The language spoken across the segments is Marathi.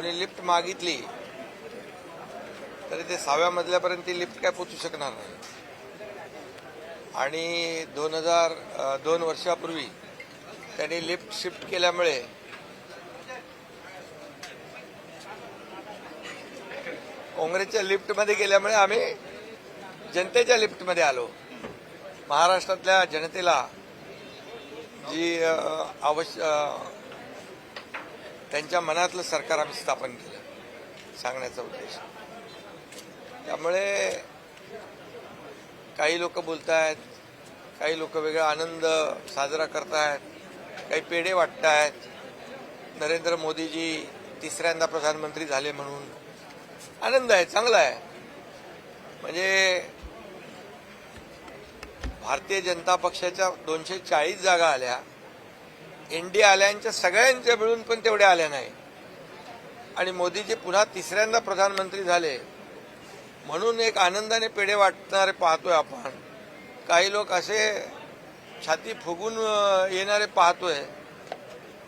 कोणी लिफ्ट मागितली तरी ते सहाव्या मजल्यापर्यंत ती लिफ्ट काय पोचू शकणार नाही. आणि दोन हजार दोन वर्षापूर्वी त्यांनी लिफ्ट शिफ्ट केल्यामुळे काँग्रेसच्या लिफ्टमध्ये गेल्यामुळे आम्ही जनतेच्या लिफ्टमध्ये आलो. महाराष्ट्रातल्या जनतेला जी आवश्यक त्यांच्या मनातलं सरकार आम्ही स्थापन केलं सांगण्याचा उद्देश. त्यामुळे काही लोक बोलत आहेत काही लोक वेगळा आनंद साजरा करत आहेत काही पेढे वाटत आहेत नरेंद्र मोदीजी तिसऱ्यांदा प्रधानमंत्री झाले म्हणून. आनंद आहे चांगला आहे. म्हणजे भारतीय जनता पक्षाच्या दोनशे चाळीस जागा आल्या. इंडिया आल्यांच्या सगळ्यांच्या मिळून पण तेवढ्या आल्या नाही. आणि मोदीजी पुन्हा तिसऱ्यांदा प्रधानमंत्री झाले. म्हणून एक आनंदाने पेढे वाटणारे पाहतोय आपण. काही लोक असे छाती फुगून येणारे पाहतोय.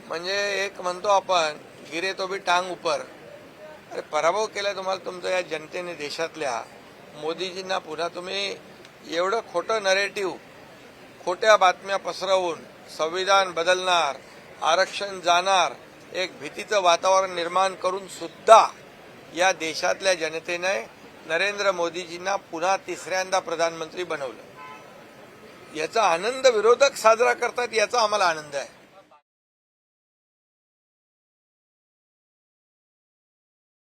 म्हणजे एक म्हणतो आपण गिरे तो बी टांग उपर अरे पराभव केला तुम्हाला तुमच्या या जनतेने देशातल्या. मोदीजींना पुन्हा तुम्ही एवढं खोटं नरेटिव्ह खोट्या बातम्या पसरवून संविधान बदलणार आरक्षण जाणार एक भीतीचं वातावरण निर्माण करून सुद्धा या देशातल्या जनतेने नरेंद्र मोदीजींना पुन्हा तिसऱ्यांदा प्रधानमंत्री बनवलं. याचा आनंद विरोधक साजरा करतात याचा आम्हाला आनंद आहे.